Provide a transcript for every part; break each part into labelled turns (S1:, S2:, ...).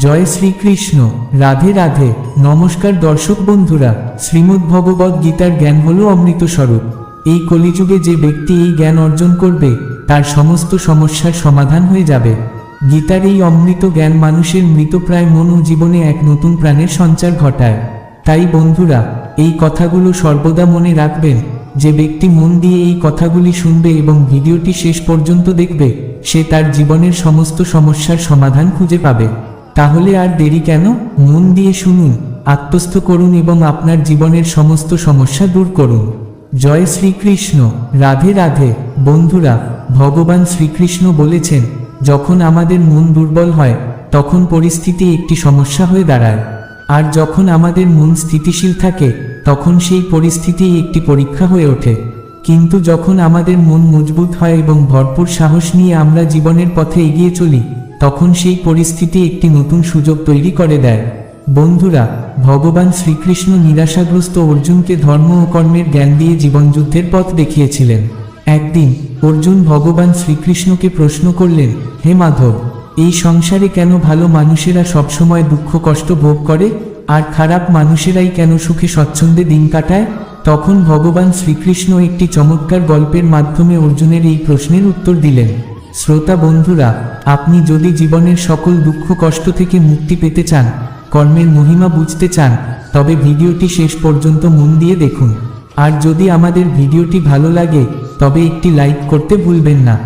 S1: জয় শ্রীকৃষ্ণ। রাধে রাধে। নমস্কার দর্শক বন্ধুরা। শ্রীমদ্ ভগবদ গীতার জ্ঞান হল অমৃত স্বরূপ এই কলিযুগে যে ব্যক্তি এই জ্ঞান অর্জন করবে, তার সমস্ত সমস্যার সমাধান হয়ে যাবে। গীতার এই অমৃত জ্ঞান মানুষের মৃতপ্রায় মন ও জীবনে এক নতুন প্রাণের সঞ্চার ঘটায়। তাই বন্ধুরা, এই কথাগুলো সর্বদা মনে রাখবেন। যে ব্যক্তি মন দিয়ে এই কথাগুলি শুনবে এবং ভিডিওটি শেষ পর্যন্ত দেখবে, সে তার জীবনের সমস্ত সমস্যার সমাধান খুঁজে পাবে। তাহলে আর দেরি কেন? মন দিয়ে শুনুন, আত্মস্থ করুন এবং আপনার জীবনের সমস্ত সমস্যা দূর করুন। জয় শ্রীকৃষ্ণ। রাধে রাধে। বন্ধুরা, ভগবান শ্রীকৃষ্ণ বলেছেন, যখন আমাদের মন দুর্বল হয়, তখন পরিস্থিতি একটি সমস্যা হয়ে দাঁড়ায়। আর যখন আমাদের মন স্থিতিশীল থাকে, তখন সেই পরিস্থিতি একটি পরীক্ষা হয়ে ওঠে। কিন্তু যখন আমাদের মন মজবুত হয় এবং ভরপুর সাহস নিয়ে আমরা জীবনের পথে এগিয়ে চলি তখন সেই পরিস্থিতি একটি নতুন সুযোগ তৈরি করে দেয়। বন্ধুরা, ভগবান শ্রীকৃষ্ণ নিরাশাগ্রস্ত অর্জুনকে ধর্ম ও কর্মের জ্ঞান দিয়ে জীবনযুদ্ধের পথ দেখিয়েছিলেন। একদিন, অর্জুন ভগবান শ্রীকৃষ্ণকে প্রশ্ন করলেন, হে মাধব, এই সংসারে কেন ভালো মানুষেরা সবসময় দুঃখ কষ্ট ভোগ করে, আর খারাপ মানুষেরাই কেন সুখে স্বচ্ছন্দে দিন কাটায়? তখন ভগবান শ্রীকৃষ্ণ একটি চমৎকার গল্পের মাধ্যমে অর্জুনের এই প্রশ্নের উত্তর দিলেন শ্রোতা বন্ধুরা, আপনি যদি জীবনের সকল দুঃখ কষ্ট থেকে মুক্তি পেতে চান, কর্মের মহিমা বুঝতে চান, তবে ভিডিওটি শেষ পর্যন্ত মন দিয়ে দেখুন। আর যদি আমাদের ভিডিওটি ভালো লাগে, তবে একটি লাইক করতে ভুলবেন না।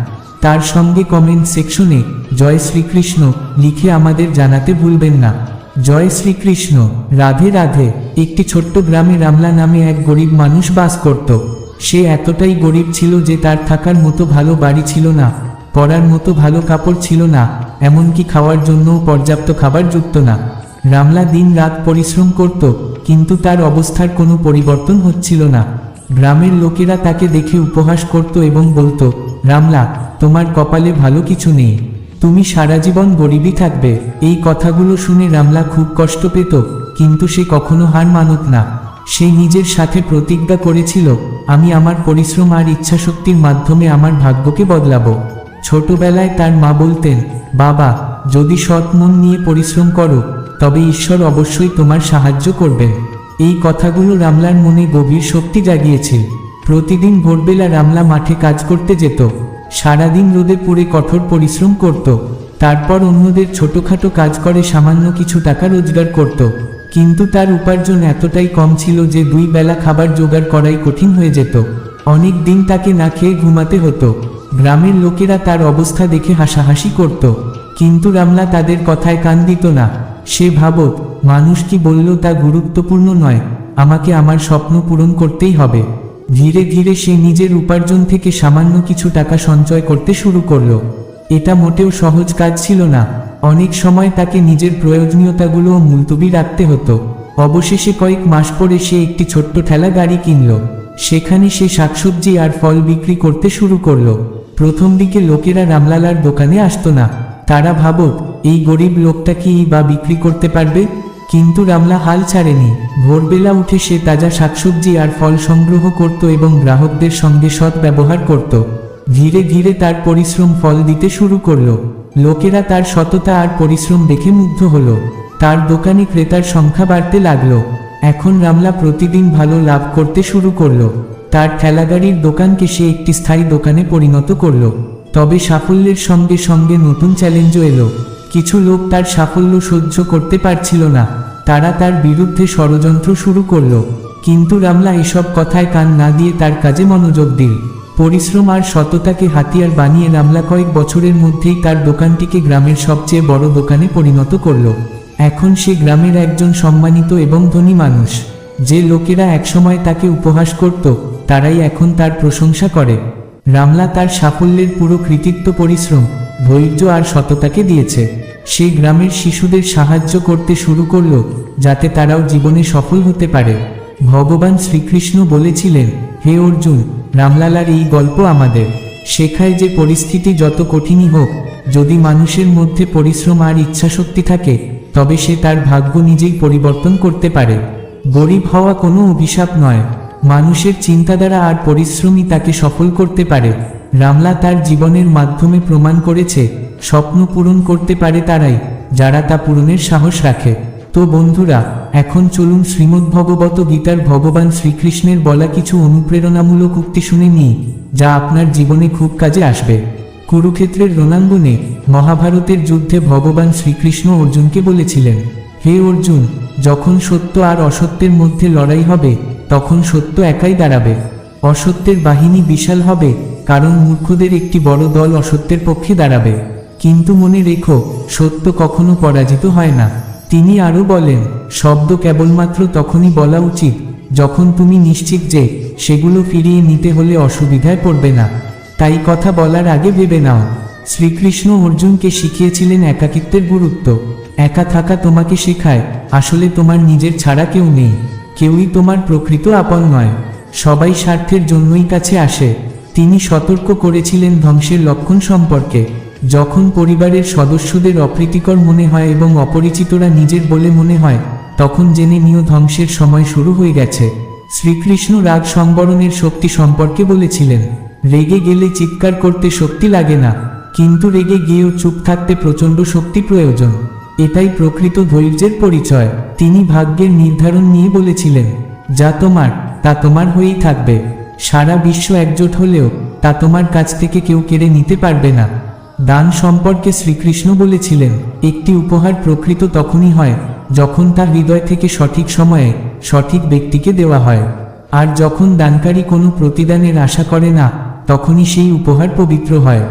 S1: তার সঙ্গে কমেন্ট সেকশনে, জয় শ্রীকৃষ্ণ লিখে আমাদের জানাতে ভুলবেন না। জয় শ্রীকৃষ্ণ রাধে রাধে, একটি ছোট্ট গ্রামে রামলা নামে এক গরিব মানুষ বাস করত। সে এতটাই গরিব ছিল যে তার থাকার মতো ভালো বাড়ি ছিল না। পরার মতো ভালো কাপড় ছিল না, এমনকি খাওয়ার জন্যও পর্যাপ্ত খাবার যুক্ত না। রামলা দিন রাত পরিশ্রম করত, কিন্তু তার অবস্থার কোনো পরিবর্তন হচ্ছিল না। গ্রামের লোকেরা তাকে দেখে উপহাস করত এবং বলতো, রামলা, তোমার কপালে ভালো কিছু নেই। তুমি সারা জীবন গরিবই থাকবে। এই কথাগুলো শুনে রামলা খুব কষ্ট পেত, কিন্তু সে কখনো হার মানত না। সে নিজের সাথে প্রতিজ্ঞা করেছিল, আমি আমার পরিশ্রম আর ইচ্ছাশক্তির মাধ্যমে আমার ভাগ্যকে বদলাবো। ছোটবেলায় তার মা বলতেন, বাবা, যদি সৎ মন নিয়ে পরিশ্রম করো, তবে ঈশ্বর অবশ্যই তোমার সাহায্য করবেন। এই কথাগুলো রামলার মনে গভীর শক্তি জাগিয়েছে। প্রতিদিন ভোরবেলা রামলা মাঠে কাজ করতে যেত। সারাদিন রোদে পুড়ে কঠোর পরিশ্রম করত। তারপর অন্যদের ছোটখাটো কাজ করে সামান্য কিছু টাকা রোজগার করত। কিন্তু তার উপার্জন এতটাই কম ছিল যে দুই বেলা খাবার জোগাড় করাই কঠিন হয়ে যেত। অনেক দিন তাকে না খেয়ে ঘুমাতে হতো। গ্রামের লোকেরা তার অবস্থা দেখে হাসাহাসি করত। কিন্তু রামলা তাদের কথায় কান দিত না। সে ভাবত, মানুষ কি বলল তা গুরুত্বপূর্ণ নয়। আমাকে আমার স্বপ্ন পূরণ করতেই হবে। ধীরে ধীরে সে নিজের উপার্জন থেকে সামান্য কিছু টাকা সঞ্চয় করতে শুরু করল। এটা মোটেও সহজ কাজ ছিল না। অনেক সময় তাকে নিজের প্রয়োজনীয়তাগুলোও মুলতবি রাখতে হতো। অবশেষে কয়েক মাস পরে সে একটি ছোট্ট ঠেলা গাড়ি কিনল। সেখানে সে শাকসবজি আর ফল বিক্রি করতে শুরু করল। প্রথম দিকে লোকেরা রামলালার দোকানে আসতো না। তারা ভাবত এই গরিব লোকটা কি বা বিক্রি করতে পারবে? কিন্তু রামলা হাল ছাড়েনি। ভোরবেলা উঠে সে তাজা শাকসবজি আর ফল সংগ্রহ করত এবং গ্রাহকদের সঙ্গে সৎ ব্যবহার করত। ধীরে ধীরে তার পরিশ্রম ফল দিতে শুরু করল। লোকেরা তার সততা আর পরিশ্রম দেখে মুগ্ধ হলো। তার দোকানে ক্রেতার সংখ্যা বাড়তে লাগল। এখন রামলা প্রতিদিন ভালো লাভ করতে শুরু করল। তার ঠেলাগাড়ির দোকানকে সে একটি স্থায়ী দোকানে পরিণত করল। তবে সাফল্যের সঙ্গে সঙ্গে নতুন চ্যালেঞ্জও এলো। কিছু লোক তার সাফল্য সহ্য করতে পারছিল না। তারা তার বিরুদ্ধে ষড়যন্ত্র শুরু করল। কিন্তু রামলা এসব কথায় কান না দিয়ে তার কাজে মনোযোগ দিল। পরিশ্রম আর সততাকে হাতিয়ার বানিয়ে রামলা কয়েক বছরের মধ্যেই তার দোকানটিকে গ্রামের সবচেয়ে বড় দোকানে পরিণত করল। এখন সে গ্রামের একজন সম্মানিত এবং ধনী মানুষ। যে লোকেরা একসময় তাকে উপহাস করত তারাই এখন তার প্রশংসা করে। রামলা তার সাফল্যের পুরো কৃতিত্ব, পরিশ্রম, ধৈর্য আর সততাকে দিয়েছে। সে গ্রামের শিশুদের সাহায্য করতে শুরু করল যাতে তারাও জীবনে সফল হতে পারে। ভগবান শ্রীকৃষ্ণ বলেছিলেন, হে অর্জুন, রামলালার এই গল্প আমাদের। শেখায় যে পরিস্থিতি যত কঠিনই হোক, যদি মানুষের মধ্যে পরিশ্রম আর ইচ্ছাশক্তি থাকে, তবে সে তার ভাগ্য নিজেই পরিবর্তন করতে পারে। গরিব হওয়া কোনো অভিশাপ নয়। মানুষের চিন্তাধারা আর পরিশ্রমই তাকে সফল করতে পারে। রামলা তার জীবনের মাধ্যমে প্রমাণ করেছে, স্বপ্ন পূরণ করতে পারে তারাই, যারা তা পূরণের সাহস রাখে। তো বন্ধুরা, এখন চলুন শ্রীমদ্ ভগবত গীতার ভগবান শ্রীকৃষ্ণের বলা কিছু অনুপ্রেরণামূলক উক্তি শুনে নিই, যা আপনার জীবনে খুব কাজে আসবে। কুরুক্ষেত্রের রণাঙ্গনে মহাভারতের যুদ্ধে ভগবান শ্রীকৃষ্ণ অর্জুনকে বলেছিলেন, হে অর্জুন, যখন সত্য আর অসত্যের মধ্যে লড়াই হবে তখন সত্য একাই দাঁড়াবে। অসত্যের বাহিনী বিশাল হবে, কারণ মূর্খদের একটি বড় দল অসত্যের পক্ষে দাঁড়াবে। কিন্তু মনে রেখো, সত্য কখনো পরাজিত হয় না। তিনি আরও বলেন, শব্দ কেবলমাত্র তখনই বলা উচিত, যখন তুমি নিশ্চিত যে সেগুলো ফিরিয়ে নিতে হলে অসুবিধায় পড়বে না। তাই কথা বলার আগে ভেবে নাও, শ্রীকৃষ্ণ অর্জুনকে শিখিয়েছিলেন একাকিত্বের গুরুত্ব। একা থাকা তোমাকে শেখায়, আসলে তোমার নিজের ছাড়া কেউ নেই। কেউই তোমার প্রকৃত আপন নয়। সবাই স্বার্থের জন্যই কাছে আসে। তিনি সতর্ক করেছিলেন ধ্বংসের লক্ষণ সম্পর্কে। যখন পরিবারের সদস্যদের অপ্রীতিকর মনে হয় এবং অপরিচিতরা নিজের বলে মনে হয়, তখন জেনে নিও ধ্বংসের সময় শুরু হয়ে গেছে। শ্রীকৃষ্ণ রাগ সংবরণের শক্তি সম্পর্কে বলেছিলেন, রেগে গেলে চিৎকার করতে শক্তি লাগে না, কিন্তু রেগে গিয়েও চুপ থাকতে প্রচণ্ড শক্তি প্রয়োজন। এটাই প্রকৃত ধৈর্যের পরিচয়। তিনি ভাগ্যের নির্ধারণ নিয়ে বলেছিলেন, যা তোমার, তা তোমার হয়েই থাকবে। সারা বিশ্ব একজোট হলেও তা তোমার কাছ থেকে কেউ কেড়ে নিতে পারবে না। দান সম্পর্কে শ্রীকৃষ্ণ বলেছিলেন, একটি উপহার প্রকৃত তখনই হয় যখন তার হৃদয় থেকে সঠিক সময়ে সঠিক ব্যক্তিকে দেওয়া হয়। আর যখন দানকারী কোনো প্রতিদানের আশা করে না, তখনই সেই উপহার পবিত্র হয়।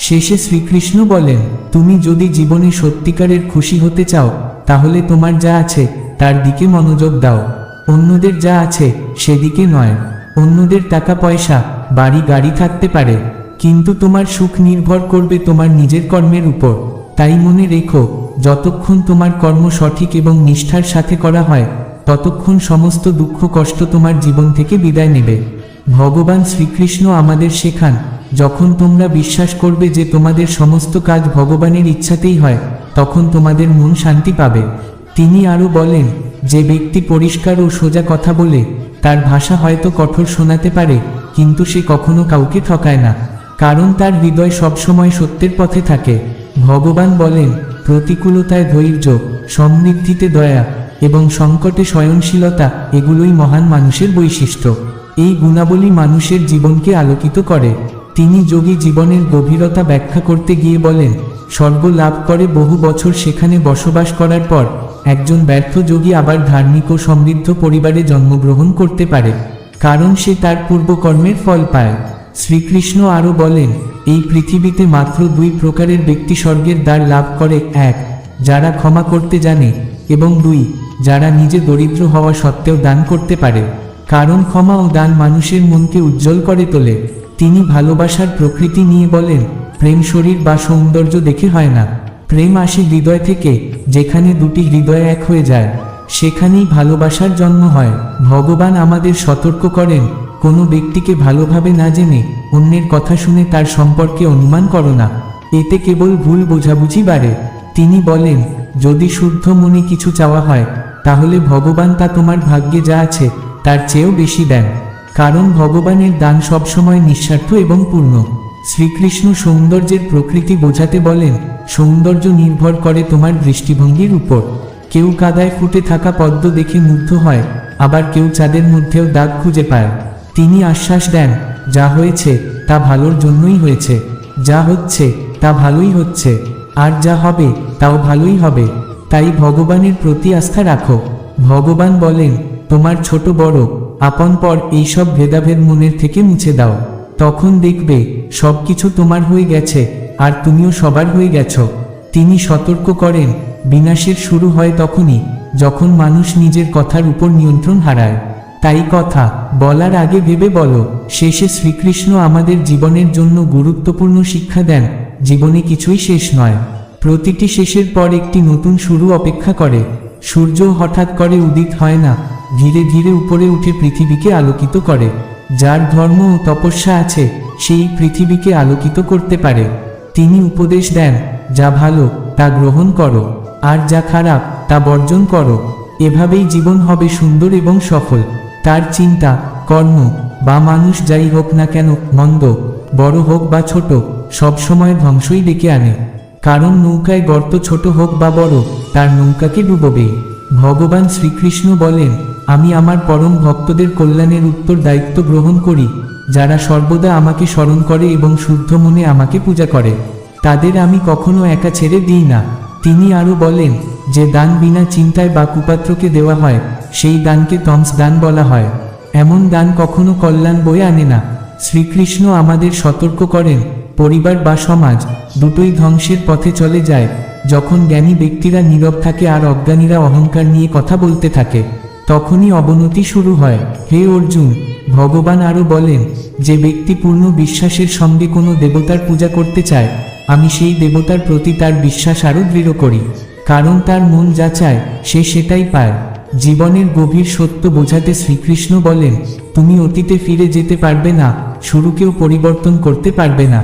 S1: শেষে শ্রীকৃষ্ণ বলেন, তুমি যদি জীবনে সত্যিকারের খুশি হতে চাও, তাহলে তোমার যা আছে, তার দিকে মনোযোগ দাও। অন্যদের যা আছে, সেদিকে নয়। অন্যদের টাকা পয়সা, বাড়ি গাড়ি থাকতে পারে। কিন্তু তোমার সুখ নির্ভর করবে তোমার নিজের কর্মের উপর। তাই মনে রেখো, যতক্ষণ তোমার কর্ম সঠিক এবং নিষ্ঠার সাথে করা হয়, ততক্ষণ সমস্ত দুঃখ কষ্ট তোমার জীবন থেকে বিদায় নেবে। ভগবান শ্রীকৃষ্ণ আমাদের শেখান যখন তোমরা বিশ্বাস করবে যে তোমাদের সমস্ত কাজ ভগবানের ইচ্ছাতেই হয়, তখন তোমাদের মন শান্তি পাবে। তিনি আরও বলেন, যে ব্যক্তি পরিষ্কার ও সোজা কথা বলে, তার ভাষা হয়তো কঠোর শোনাতে পারে, কিন্তু সে কখনো কাউকে ঠকায় না। কারণ তার হৃদয় সবসময় সত্যের পথে থাকে। ভগবান বলেন, প্রতিকূলতায় ধৈর্য, সমৃদ্ধিতে দয়া এবং সংকটে সয়নশীলতা এগুলোই মহান মানুষের বৈশিষ্ট্য। এই গুণাবলী মানুষের জীবনকে আলোকিত করে। তিনি যোগী জীবনের গভীরতা ব্যাখ্যা করতে গিয়ে বলেন, স্বর্গ লাভ করে বহু বছর সেখানে বসবাস করার পর একজন ব্যর্থ যোগী আবার ধার্মিক ও সমৃদ্ধ পরিবারে জন্মগ্রহণ করতে পারে, কারণ সে তার পূর্বকর্মের ফল পায়। শ্রীকৃষ্ণ আরও বলেন, এই পৃথিবীতে মাত্র দুই প্রকারের ব্যক্তি স্বর্গের দ্বার লাভ করে, এক, যারা ক্ষমা করতে জানে, এবং দুই, যারা নিজে দরিদ্র হওয়া সত্ত্বেও দান করতে পারে। কারণ ক্ষমা ও দান মানুষের মনকে উজ্জ্বল করে তোলে। তিনি ভালোবাসার প্রকৃতি নিয়ে বলেন, প্রেম শরীর বা সৌন্দর্য দেখে হয় না। প্রেম আসে হৃদয় থেকে, যেখানে দুটি হৃদয় এক হয়ে যায়। সেখানেই ভালোবাসার জন্ম হয়। ভগবান আমাদের সতর্ক করেন, কোনো ব্যক্তিকে ভালোভাবে না জেনে অন্যের কথা শুনে তার সম্পর্কে অনুমান করো না। এতে কেবল ভুল বোঝাবুঝি বাড়ে। তিনি বলেন, যদি শুদ্ধ মনে কিছু চাওয়া হয়, তাহলে ভগবান তা তোমার ভাগ্যে যা আছে, তার চেয়েও বেশি দেন। কারণ ভগবানের দান সবসময় নিঃস্বার্থ এবং পূর্ণ। শ্রীকৃষ্ণ সৌন্দর্যের প্রকৃতি বোঝাতে বলেন, সৌন্দর্য নির্ভর করে তোমার দৃষ্টিভঙ্গির উপর। কেউ কাদায় ফুটে থাকা পদ্ম দেখে মুগ্ধ হয়, আবার কেউ চাঁদের মধ্যেও দাগ খুঁজে পায়। তিনি আশ্বাস দেন, যা হয়েছে, তা ভালোর জন্যই হয়েছে। যা হচ্ছে, তা ভালোই হচ্ছে। আর যা হবে, তাও ভালোই হবে। তাই ভগবানের প্রতি আস্থা রাখো। ভগবান বলেন, তোমার ছোট বড় আপন পর এইসব ভেদাভেদ মনের থেকে মুছে দাও। তখন দেখবে সবকিছু তোমার হয়ে গেছে আর তুমিও সবার হয়ে গেছো। তিনি সতর্ক করেন, বিনাশের শুরু হয় তখনই, যখন মানুষ নিজের কথার উপর নিয়ন্ত্রণ হারায়। তাই কথা বলার আগে ভেবে বলো, শেষে শ্রীকৃষ্ণ আমাদের জীবনের জন্য গুরুত্বপূর্ণ শিক্ষা দেন, জীবনে কিছুই শেষ নয়। প্রতিটি শেষের পর একটি নতুন শুরু অপেক্ষা করে। সূর্য হঠাৎ করে উদিত হয় না ধীরে ধীরে উপরে উঠে পৃথিবীকে আলোকিত করে, যার ধর্ম ও তপস্যা আছে, সেই পৃথিবীকে আলোকিত করতে পারে। তিনি উপদেশ দেন, যা ভালো, তা গ্রহণ করো, আর যা খারাপ, তা বর্জন করো। এভাবেই জীবন হবে সুন্দর এবং সফল। তার চিন্তা, কর্ম, বা মানুষ যাই হোক না কেন, মন্দ, বড় হোক বা ছোট সবসময় ধ্বংসই ডেকে আনে। কারণ নৌকায় গর্ত ছোট হোক বা বড়, তার নৌকাকে ডুববে। ভগবান শ্রীকৃষ্ণ বলেন, আমি আমার পরম ভক্তদের কল্যাণের উত্তর দায়িত্ব গ্রহণ করি, যারা সর্বদা আমাকে স্মরণ করে এবং শুদ্ধ মনে আমাকে পূজা করে। তাদের আমি কখনো একা ছেড়ে দিই না। তিনি আরও বলেন, যে দান বিনা চিন্তায় বা কুপাত্রকে দেওয়া হয়, সেই দানকে তমস দান বলা হয়। এমন দান কখনো কল্যাণ বয়ে আনে না। শ্রীকৃষ্ণ আমাদের সতর্ক করেন, পরিবার বা সমাজ দুটোই ধ্বংসের পথে চলে যায়। যখন জ্ঞানী ব্যক্তিরা নীরব থাকে আর অজ্ঞানীরা অহংকার নিয়ে কথা বলতে থাকে, তখনই অবনতি শুরু হয়। হে অর্জুন, ভগবান আরও বলেন, যে ব্যক্তি পূর্ণ বিশ্বাসের সঙ্গে কোনো দেবতার পূজা করতে চায়, আমি সেই দেবতার প্রতি তার বিশ্বাস আরও দৃঢ় করি, কারণ তার মন যা চায়, সে সেটাই পায়। জীবনের গভীর সত্য বোঝাতে শ্রীকৃষ্ণ বলেন, তুমি অতীতে ফিরে যেতে পারবে না, শুরুকেও পরিবর্তন করতে পারবে না।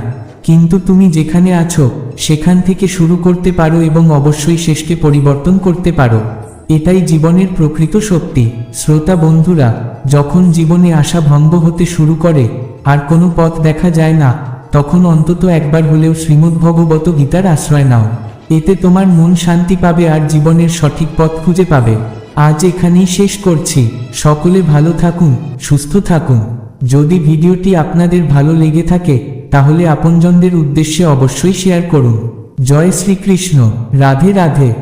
S1: কিন্তু তুমি যেখানে আছো, সেখান থেকে শুরু করতে পারো এবং অবশ্যই শেষকে পরিবর্তন করতে পারো। এটাই জীবনের প্রকৃত শক্তি। শ্রোতা বন্ধুরা, যখন জীবনে আশা ভঙ্গ হতে শুরু করে, আর কোনো পথ দেখা যায় না, তখন অন্তত একবার হলেও শ্রীমদ্ভগবত গীতার আশ্রয় নাও। এতে তোমার মন শান্তি পাবে আর জীবনের সঠিক পথ খুঁজে পাবে। আজ এখানেই শেষ করছি। সকলে ভালো থাকুন, সুস্থ থাকুন। যদি ভিডিওটি আপনাদের ভালো লেগে থাকে তাহলে আপনজনদের উদ্দেশ্যে অবশ্যই শেয়ার করুন। জয় শ্রীকৃষ্ণ। রাধে রাধে।